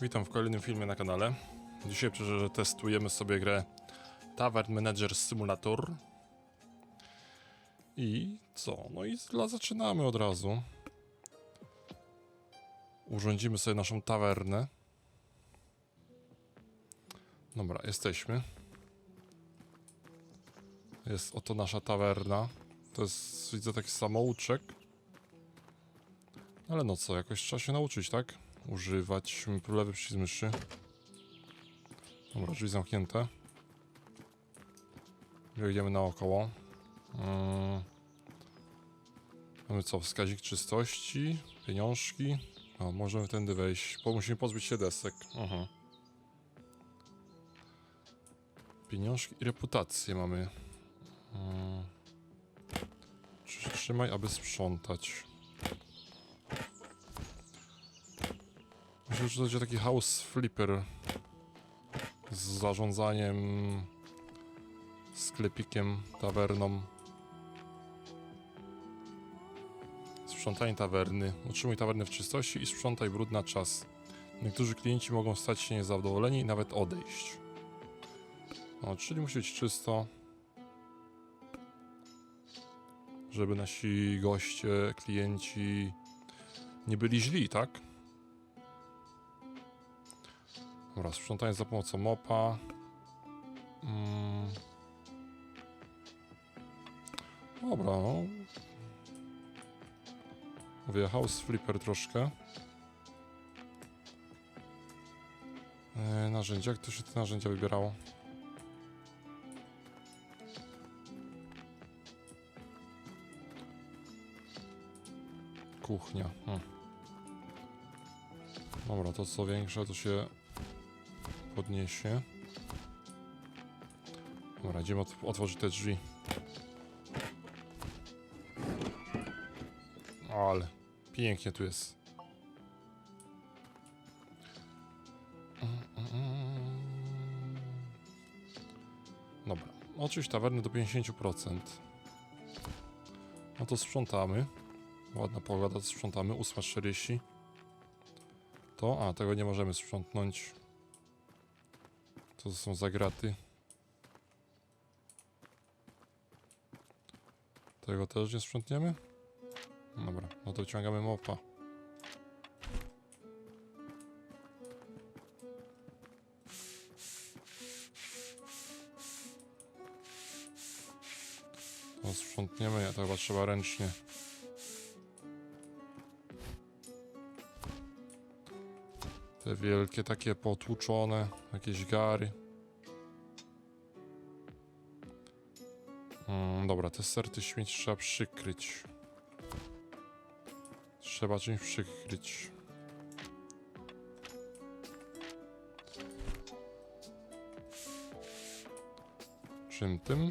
Witam w kolejnym filmie na kanale. Dzisiaj testujemy sobie grę Tavern Manager Simulator. I co? No i zaczynamy od razu. Urządzimy sobie naszą tawernę. Dobra, jesteśmy. Jest oto nasza tawerna. To jest, widzę, taki samouczek. Ale no co, jakoś trzeba się nauczyć, tak? Używać lewy przycisk myszy. Dobra, drzwi zamknięte. Wejdziemy naokoło. Yy. Mamy co? Wskazik czystości, pieniążki. O, możemy tędy wejść, bo musimy pozbyć się desek. Aha. Pieniążki i reputację mamy. Yy. Trzymaj, aby sprzątać. Myślę, że taki house flipper z zarządzaniem sklepikiem, tawerną. Sprzątanie tawerny. Utrzymuj tawernę w czystości i sprzątaj brud na czas. Niektórzy klienci mogą stać się niezadowoleni i nawet odejść. O, czyli musi być czysto. Żeby nasi goście, klienci nie byli źli, tak? Dobra, sprzątanie za pomocą mopa. Mm. Dobra, no. Mówię, house flipper troszkę. E, narzędzia, jak to się te narzędzia wybierało? Kuchnia. Hm. Dobra, to co większe, to się podniesie. Dobra, idziemy ot otworzyć te drzwi. Ale pięknie tu jest. Dobra, oczywiście tawerny do 50%. No to sprzątamy. Ładna pogoda, to sprzątamy. 8.40. To, a tego nie możemy sprzątnąć. To są zagraty. Tego też nie sprzątniemy? Dobra, no to wyciągamy mopa. To sprzątniemy, a to chyba trzeba ręcznie. Te wielkie, takie potłuczone, jakieś gary. Mm, dobra, te serty śmieci trzeba przykryć. Trzeba czymś przykryć. Czym tym?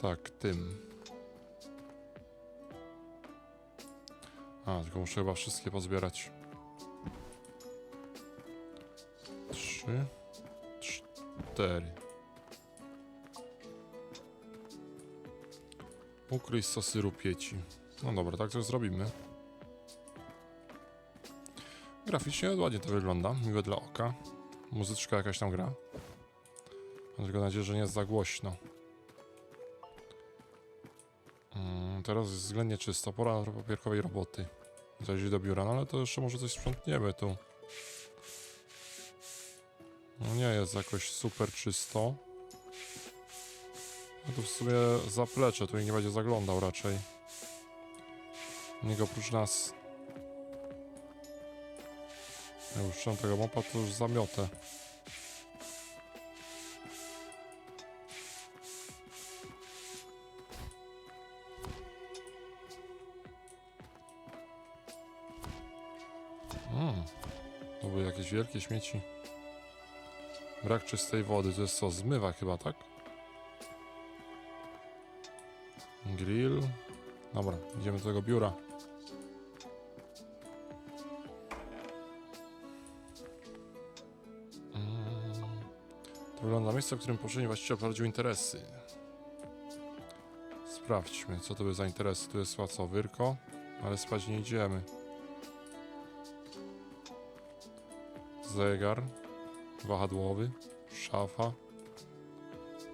Tak, tym. A, tylko muszę chyba wszystkie pozbierać. Trzy, cztery. Ukryj sosy rupieci. No dobra, tak to zrobimy. Graficznie ładnie to wygląda, miłe dla oka. Muzyczka jakaś tam gra. Mam tylko nadzieję, że nie jest za głośno. Mm, teraz jest względnie czysto, pora papierkowej roboty. Zajść do biura, no ale to jeszcze może coś sprzątniemy tu. No nie jest jakoś super czysto. No to w sumie zaplecze, tu nie będzie zaglądał raczej. Nikt oprócz nas. Jak już tego mopa, to już zamiotę. To były jakieś wielkie śmieci. Brak czystej wody, to jest co, zmywa chyba, tak? Grill. Dobra, idziemy do tego biura. Mm. To wygląda miejsce, w którym poprzedni właściciel prowadził interesy. Sprawdźmy, co to by za interesy. Tu jest co, wyrko, ale spać nie idziemy. Zegar wahadłowy, szafa,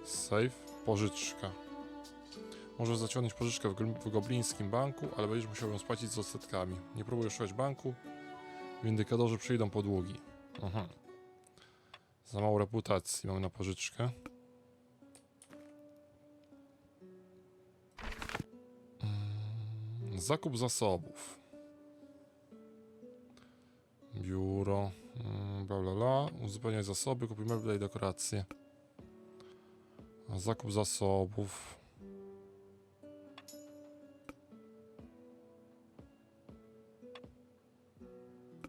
safe, pożyczka. Możesz zaciągnąć pożyczkę w, w goblińskim banku, ale będziesz musiał ją spłacić z odsetkami. Nie próbuj szukać banku, w indykadorze przyjdą podługi. Aha. Za mało reputacji mamy na pożyczkę. Mm, Zakup zasobów. Biuro. Bla bla bla. Uzupełniać zasoby, kupuj meble i dekoracje. Zakup zasobów.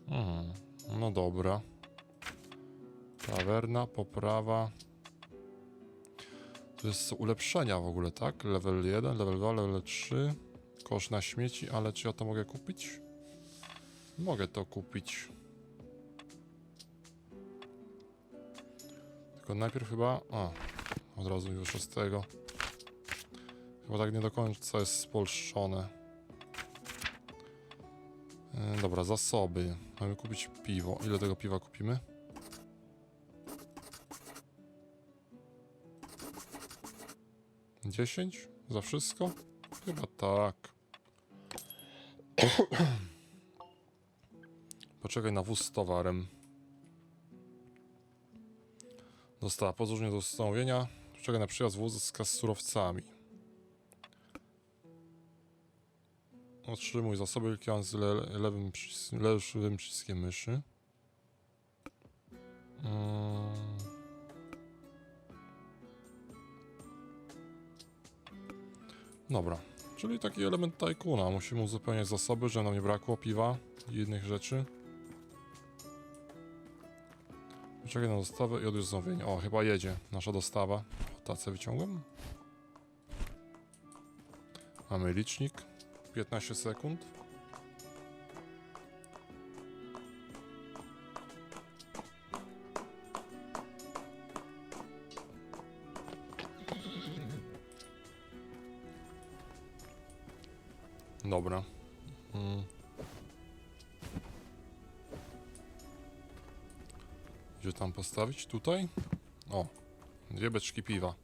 Mhm. No dobra. Tawerna, poprawa. To jest ulepszenia w ogóle, tak? Level 1, level 2, level 3. Kosz na śmieci, ale czy ja to mogę kupić? Mogę to kupić. Tylko najpierw chyba... A, od razu już z tego. Chyba tak nie do końca jest spolszczone. E, dobra, zasoby. Mamy kupić piwo. Ile tego piwa kupimy? Dziesięć? Za wszystko? Chyba tak. Poczekaj na wóz z towarem. Dostała podróżnie do ustanowienia. Poczekaj na przyjazd wózka z surowcami. Otrzymuj zasoby klikając z le lewym, lewym przyciskiem myszy. Mm. Dobra, czyli taki element tajkuna. Musimy uzupełniać zasoby, żeby nam nie brakło piwa i innych rzeczy. Poczekaj na dostawę i odjuż znowienie. O, chyba jedzie nasza dostawa. Tacę wyciągłem. Mamy licznik. 15 sekund. Dobra. Mm. Tam postawić? Tutaj? O, dwie beczki piwa.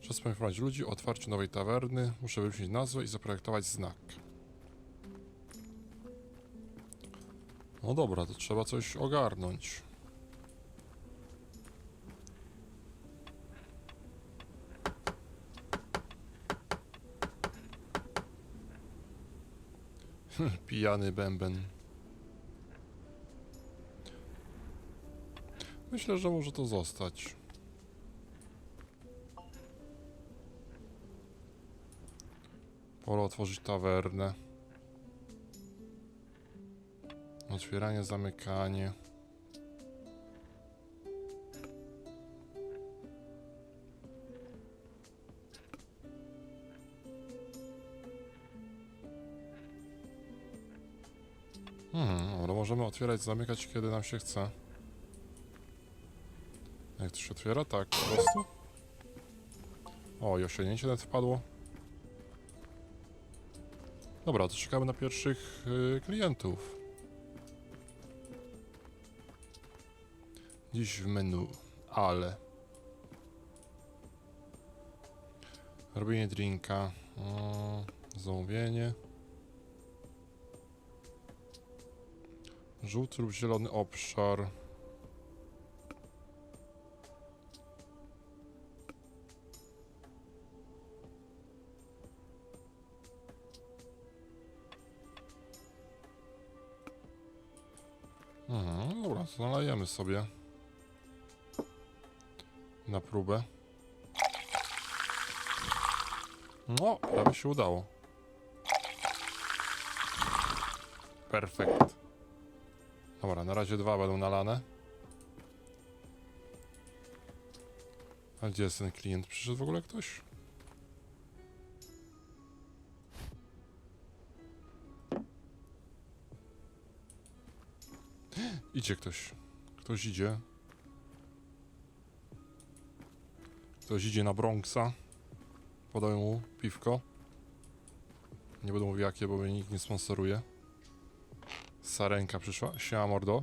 Czas poinformować ludzi o otwarciu nowej tawerny. Muszę wymyślić nazwę i zaprojektować znak. No dobra, to trzeba coś ogarnąć. Pijany bęben. Myślę, że może to zostać. Pora otworzyć tawernę. Otwieranie, zamykanie. Hmm, dobra, możemy otwierać, zamykać kiedy nam się chce. Jak to się otwiera? Tak, po prostu. O, i osiągnięcie nawet wpadło. Dobra, to czekamy na pierwszych y, klientów. Dziś w menu, ale. Robienie drinka. O, zamówienie. Żółty lub zielony obszar. Nalejemy sobie. Na próbę. No, prawie się udało. Perfekt. Dobra, na razie dwa będą nalane. A gdzie jest ten klient? Przyszedł w ogóle ktoś? Idzie ktoś. Ktoś idzie. Ktoś idzie na Bronxa. Podaję mu piwko. Nie będę mówił jakie, bo mnie nikt nie sponsoruje. Sarenka przyszła. Siema mordo.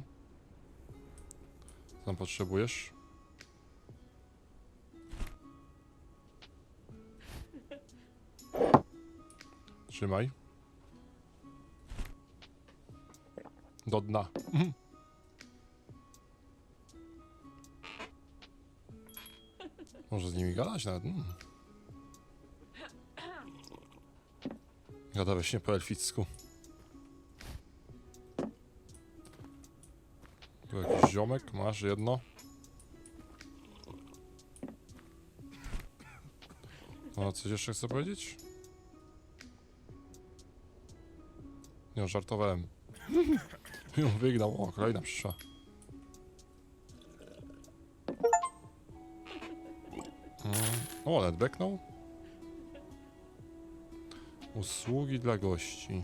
Co tam potrzebujesz? Trzymaj. Do dna. Może z nimi gadać nawet. Mm. Gada we śnie po elficku. Tu jakiś ziomek, masz jedno. No, coś jeszcze chcę powiedzieć? Nie, żartowałem. Ją wygnał. O, kolejna przyszła. O, nawet beknął. Usługi dla gości.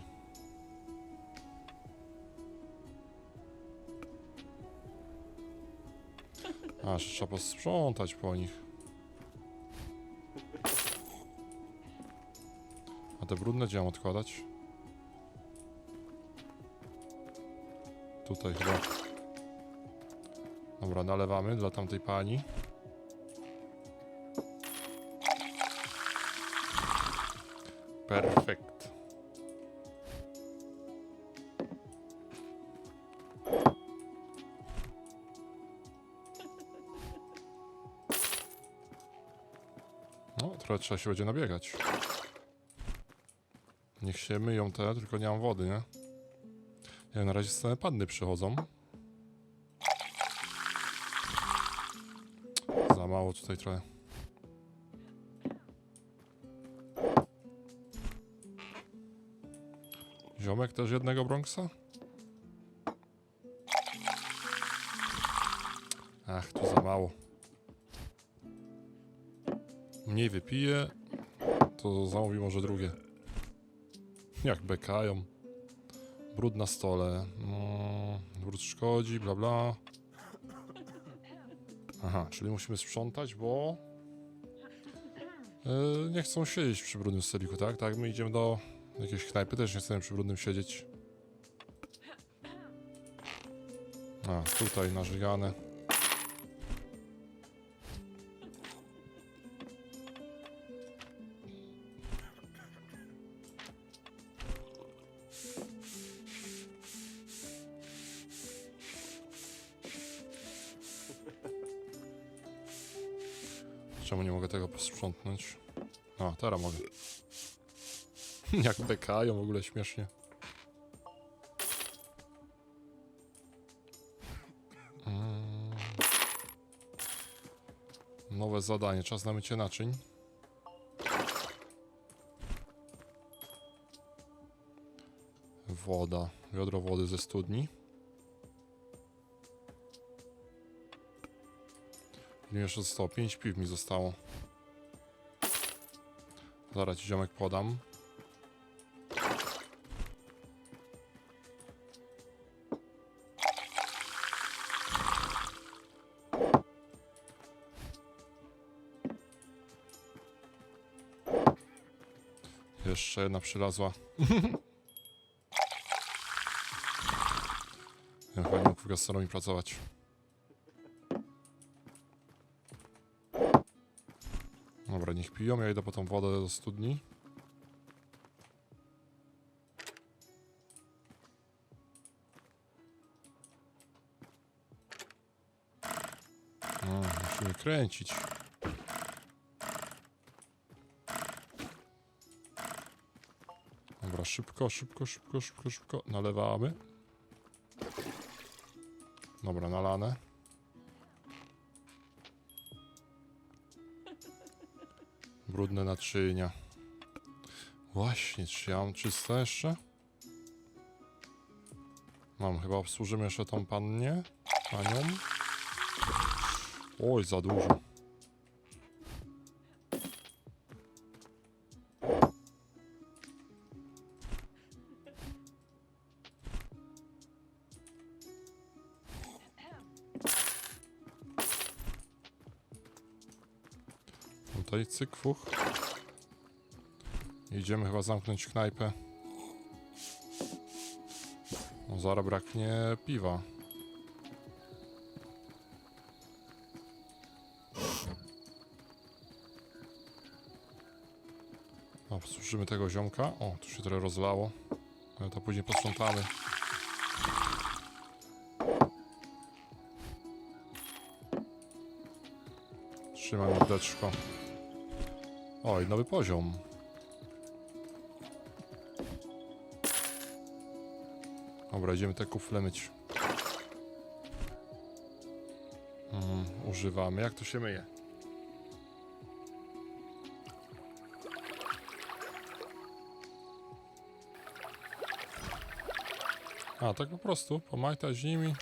A, że trzeba posprzątać po nich. A te brudne gdzie mam odkładać? Tutaj chyba. Dobra, nalewamy dla tamtej pani. Perfekt. No, trochę trzeba się będzie nabiegać. Niech się myją te, tylko nie mam wody, nie? Nie, na razie same panny przychodzą. Za mało tutaj trochę. Ziomek też jednego Bronxa? Ach, tu za mało. Mniej wypije, to zamówi może drugie. Jak bekają. Brud na stole. No, brud szkodzi, bla bla. Aha, czyli musimy sprzątać, bo... Yy, nie chcą siedzieć przy brudnym stoliku, tak? Tak, my idziemy do jakiejś knajpy, też nie chcemy przy brudnym siedzieć. A, tutaj narzygane. Czemu nie mogę tego posprzątnąć? A, teraz mogę. Jak bekają w ogóle śmiesznie. Mm. Nowe zadanie, czas na mycie naczyń. Woda, wiadro wody ze studni. Ile jeszcze zostało? 5 piw mi zostało. Zaraz ci ziomek podam. Jeszcze jedna przylazła. Ja chyba nie mógł w gastronomii pracować. Dobra, niech piją, ja idę po tą wodę do studni. No, musimy kręcić. Szybko, szybko, szybko, szybko, szybko. Nalewamy. Dobra, nalane. Brudne naczynia. Właśnie, czy ja mam czyste jeszcze? Mam, chyba obsłużymy jeszcze tą pannię. Panią. Oj, za dużo. Tutaj cyk, fuch. Idziemy chyba zamknąć knajpę. O, zaraz braknie piwa. O, suszymy tego ziomka. O, tu się trochę rozlało. Ale to później posprzątamy. Trzymaj mordeczko. Oj, nowy poziom. Dobra, idziemy te kufle myć. Mhm, używamy. Jak to się myje? A, tak po prostu, pomajtać nimi.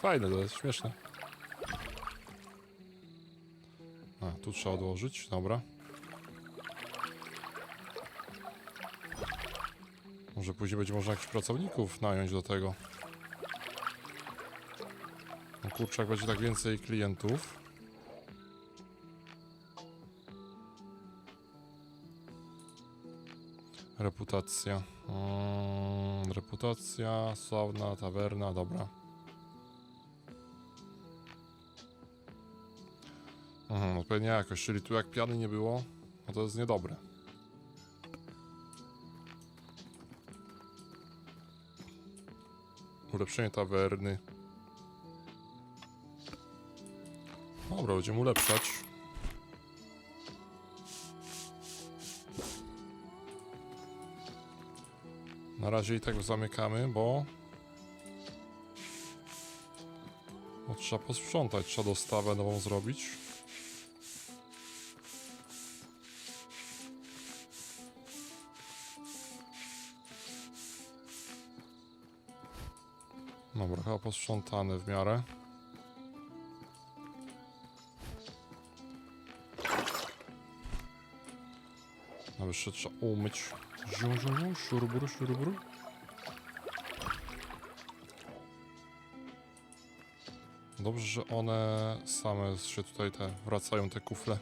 Fajne to jest, śmieszne. Tu trzeba odłożyć, dobra. Może później będzie można jakichś pracowników nająć do tego. No kurczę, jak będzie tak więcej klientów. Reputacja. Mm, reputacja, sławna tawerna, dobra. Mhm, odpowiednia jakość, czyli tu jak piany nie było, no to jest niedobre. Ulepszenie tawerny. Dobra, będziemy ulepszać. Na razie i tak zamykamy, bo... bo trzeba posprzątać, trzeba dostawę nową zrobić. Dobra, chyba posprzątane w miarę. No jeszcze trzeba umyć. Ziu, ziu, ziu. Dobrze, że one same się tutaj te wracają, te kufle.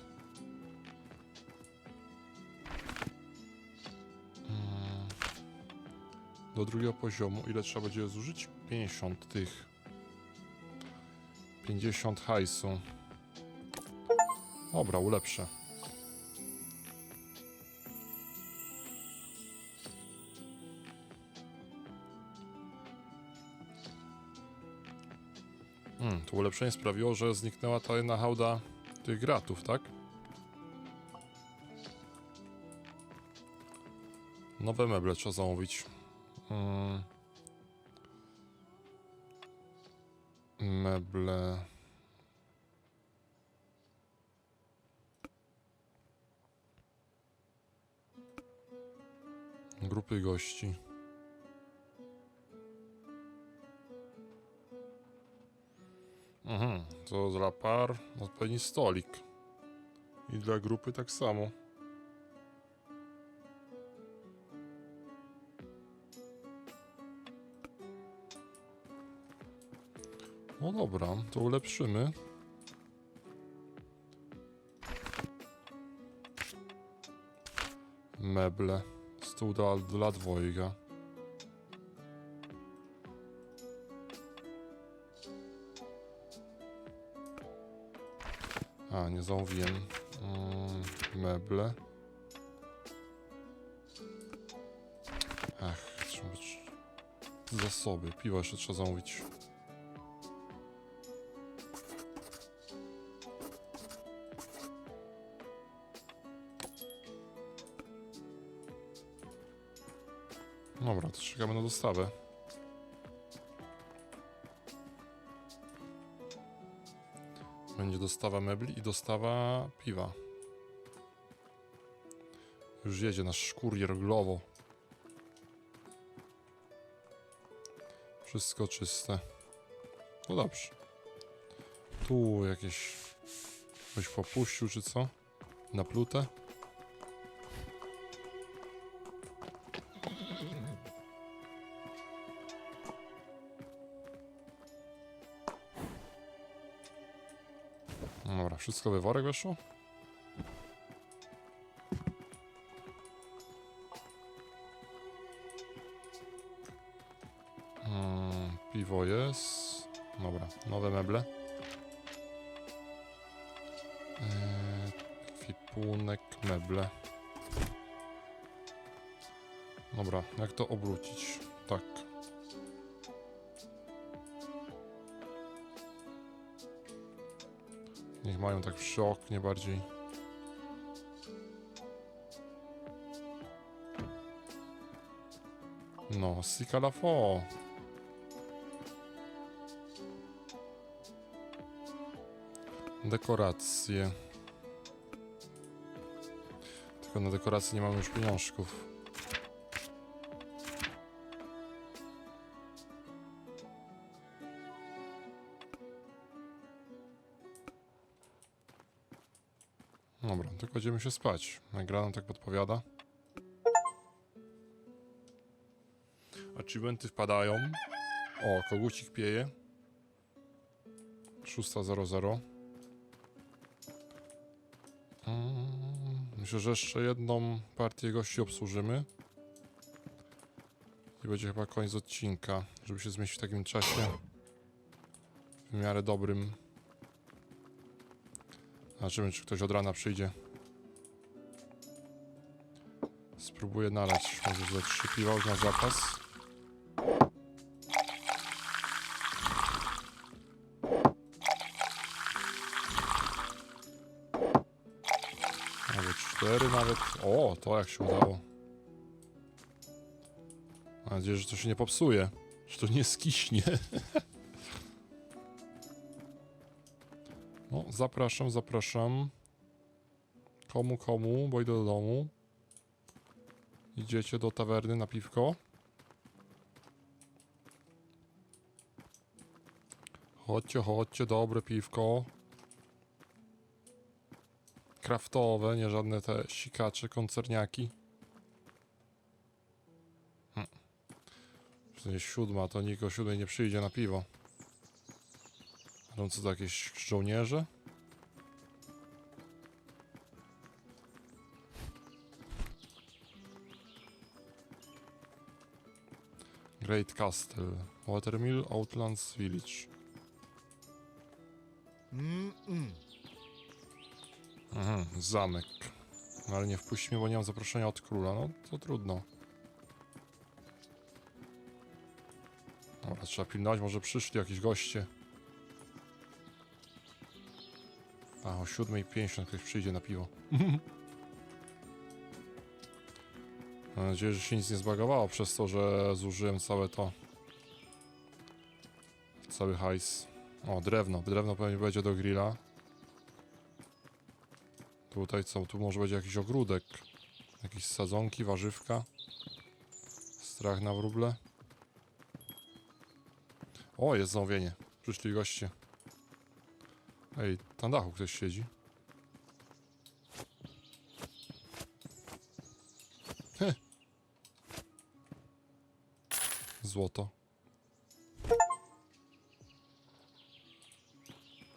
Do drugiego poziomu ile trzeba będzie zużyć? 50 tych. 50 hajsu. Dobra, ulepszę. Hmm, to ulepszenie sprawiło, że zniknęła ta jedna hałda tych gratów, tak? Nowe meble trzeba zamówić. Meble. Grupy gości. Mhm, to dla par odpowiedni stolik. I dla grupy tak samo. No dobra, to ulepszymy. Meble. Stół dla, dla dwojga. A, nie zamówiłem. Mm, meble. Ach, trzeba być... Zasoby. Piwo jeszcze trzeba zamówić. Dobra, to czekamy na dostawę. Będzie dostawa mebli i dostawa piwa. Już jedzie nasz kurier Glovo. Wszystko czyste. No dobrze. Tu jakieś... Ktoś popuścił czy co? Na plutę? Wszystko we worek weszło? Hmm, piwo jest. Dobra, nowe meble. Eee, kwipunek, meble. Dobra, jak to obrócić? Tak. Niech mają tak przy oknie bardziej. No, sika la fo. Dekoracje. Tylko na dekoracje nie mamy już pieniążków. Kładziemy się spać. Gra nam tak podpowiada. Achievementy wpadają. O, kogucik pieje. 6.00. Mm, Myślę, że jeszcze jedną partię gości obsłużymy. I będzie chyba koniec odcinka, żeby się zmieścić w takim czasie. W miarę dobrym. Zobaczymy, czy ktoś od rana przyjdzie. Spróbuję nalać może ze trzy piwa na zapas. Nawet cztery nawet. O, to jak się udało. Mam nadzieję, że to się nie popsuje. Że to nie skiśnie. No, zapraszam, zapraszam. Komu, komu, bo idę do domu. Idziecie do tawerny na piwko. Chodźcie, chodźcie, dobre piwko. Kraftowe, nie żadne te sikacze, koncerniaki. Hm. To jest siódma, to nikt o siódmej nie przyjdzie na piwo. A co to jakieś żołnierze? Great Castle, Watermill, Outlands Village. Mm-mm. Mhm, zamek. No ale nie wpuścimy, bo nie mam zaproszenia od króla. No to trudno. Dobra, trzeba pilnować, może przyszli jakieś goście. A, o 7.50 ktoś przyjdzie na piwo. Mam nadzieję, że się nic nie zbagowało przez to, że zużyłem całe to. Cały hajs. O, drewno. Drewno pewnie będzie do grilla. Tutaj co? Tu może będzie jakiś ogródek. Jakieś sadzonki, warzywka. Strach na wróble. O, jest zamówienie. Przyszli goście. Ej, na dachu ktoś siedzi. Złoto.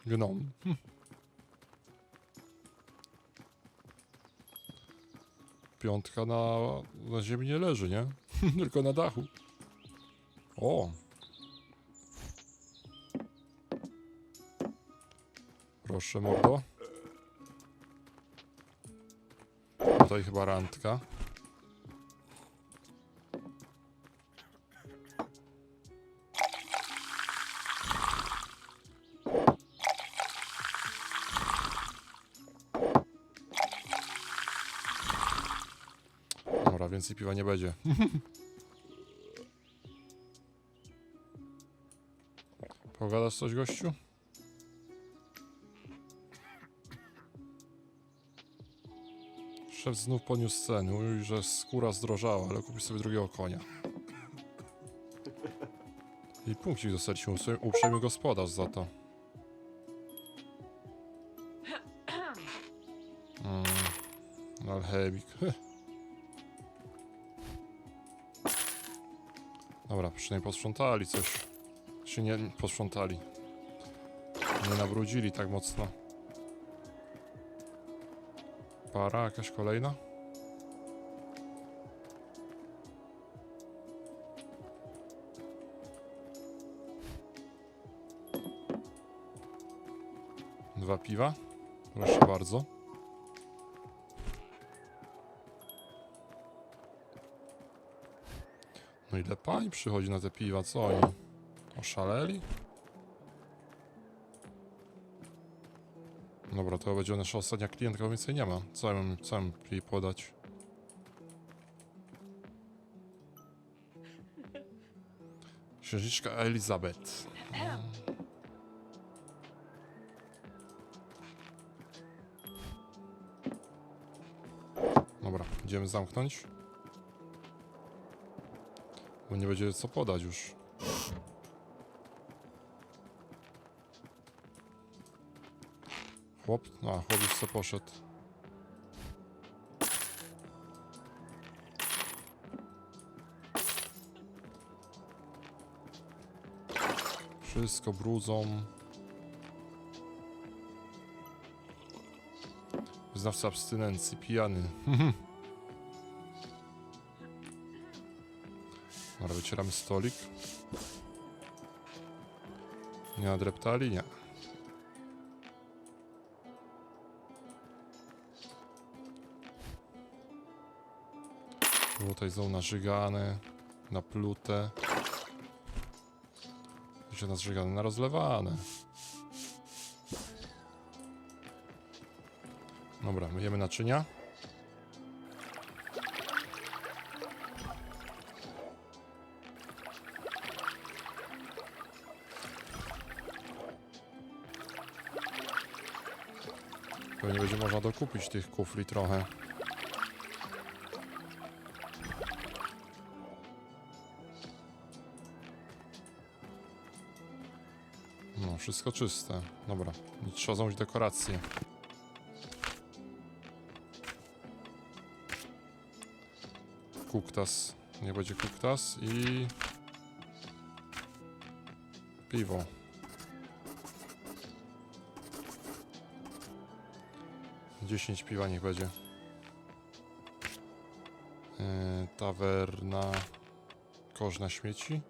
Gnom. Piątka na, na ziemi nie leży, nie? Tylko na dachu. O! Proszę, mordo. Tutaj chyba randka. Więcej piwa nie będzie. Pogadasz coś, gościu? Szef znów podniósł ceny. Mówił, że skóra zdrożała, ale kupi sobie drugiego konia. I punkcik dostać się uprzejmy gospodarz za to. Mm, alchemik. Dobra, przynajmniej posprzątali coś. Się nie posprzątali. Nie nabrudzili tak mocno. Para jakaś kolejna? Dwa piwa. Proszę bardzo. No ile pani przychodzi na te piwa? Co oni? Oszaleli? Dobra, to będzie nasza ostatnia klientka, więcej nie ma. Co ja mam, co ja mam jej podać? Księżniczka Elizabeth. Dobra, idziemy zamknąć. Bo nie będzie co podać już. Chłop? A, chłop już co poszedł. Wszystko brudzą. Wyznawca abstynencji, pijany. Dobra, wycieramy stolik. Nie nadreptali? Nie. Tutaj są nażygane, naplute. Gdzie nażygane, narozlewane. Dobra, myjemy naczynia. Pewnie będzie można dokupić tych kufli trochę. No, wszystko czyste. Dobra, i trzeba zamówić dekoracje. Kuktas. Nie będzie kuktas i... Piwo. Dziesięć piwa niech będzie. Yy, tawerna... Kosz na śmieci.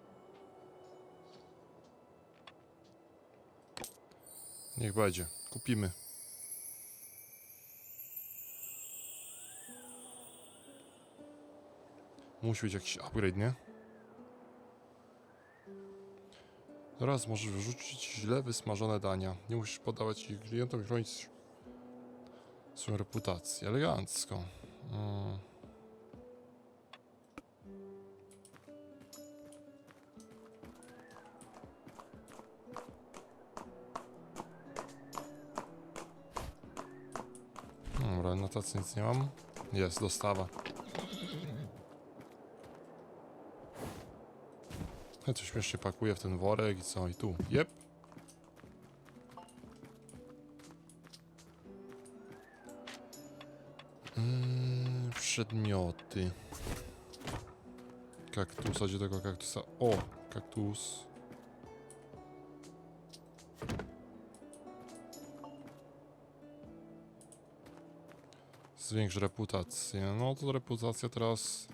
Niech będzie. Kupimy. Musi być jakiś upgrade, nie? Teraz możesz wyrzucić źle wysmażone dania. Nie musisz podawać ich klientom i chronić swoją reputację. Elegancko. Mm. Dobra, na tacy nic nie mam. Jest, dostawa. Ja to śmiesznie pakuję w ten worek i co? I tu. Jep. Przedmioty. Kaktusa, gdzie tego kaktusa? O, kaktus. Zwiększ reputację. No to reputacja teraz...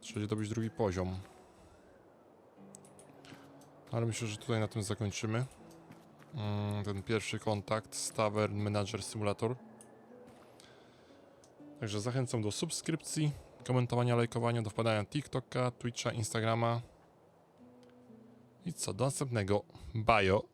Trzeba dobić drugi poziom. Ale myślę, że tutaj na tym zakończymy. Mm, ten pierwszy kontakt z Tavern Manager Simulator. Także zachęcam do subskrypcji, komentowania, lajkowania, do wpadania TikToka, Twitcha, Instagrama. I co, do następnego. Bajo!